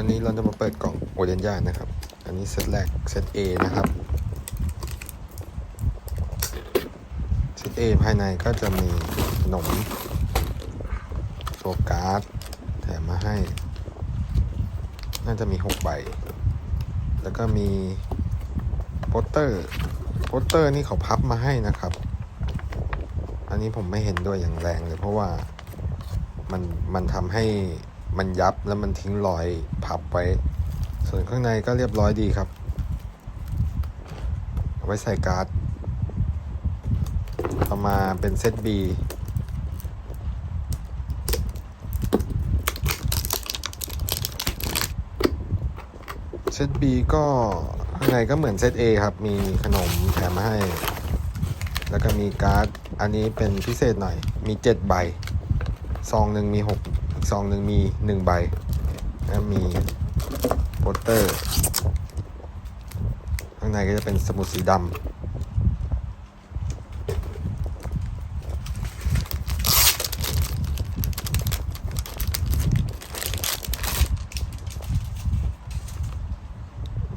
วันนี้เราจะมาเปิดกล่องโอเดนย่านะครับ อันนี้เซตแรกเซต A นะครับ เซต A ภายในก็จะมีขนมโฟการ์ดแถมมาให้ น่าจะมี 6 ใบ แล้วก็มีโปสเตอร์โปสเตอร์นี่เขาพับมาให้นะครับ อันนี้ผมไม่เห็นด้วยอย่างแรงเลยเพราะว่ามันมันทำให้ มันยับแล้วมันทิ้งรอยพับไว้ ส่วนข้างในก็เรียบร้อยดีครับ ไว้ใส่การ์ดต่อมาเป็นเซต B เซต B ก็ข้างในก็เหมือนเซต A ครับ มีขนมแถมมาให้ แล้วก็มีการ์ด อันนี้เป็นพิเศษหน่อย มี 7 ใบ ซองหนึ่งมี6อีก ซองหนึ่งมี1ใบแล้วมีโปสเตอร์ข้างในก็จะเป็นสมุดสีดำ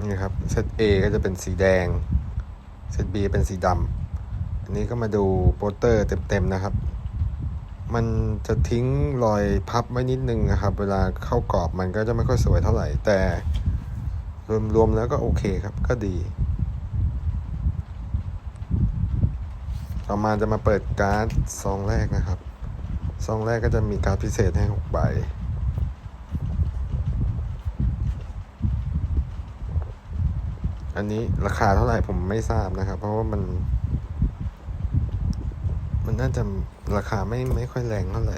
นี่ครับเซต A ก็จะเป็นสีแดงเซต B เป็นสีดำอันนี้ก็มาดูโปสเตอร์เต็มๆนะครับ มันจะทิ้งรอยพับไว้นิดนึงนะครับ เวลาเข้ากรอบมันก็จะไม่ค่อยสวยเท่าไหร่ แต่รวมๆแล้วก็โอเคครับ ก็ดี ต่อมาจะมาเปิดการ์ดซองแรกนะครับ ซองแรกก็จะมีการ์ดพิเศษให้หกใบอันนี้ราคาเท่าไหร่ผมไม่ทราบนะครับ เพราะว่ามัน มันน่าจะราคาไม่ไม่ค่อยแรงเท่าไหร่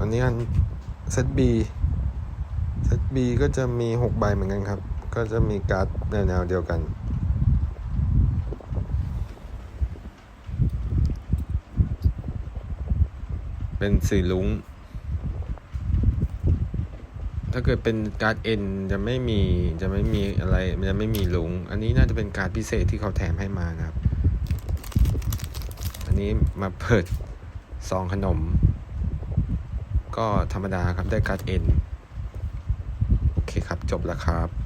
อันนี้อันเซตบีเซตบีก็จะมีหกใบเหมือนกันครับ ก็จะมีการ์ดแนวแนวๆเดียวกัน เป็นสีลุงถ้าเกิดเป็นการ์ดเอ็นจะไม่มีจะไม่มีอะไรจะไม่มีลุงอันนี้น่าจะเป็นการ์ดพิเศษที่เขาแถมให้มานะครับ อันนี้มาเปิดซองขนม ก็ธรรมดาครับได้การ์ดเอ็นโอเคครับจบแล้วครับ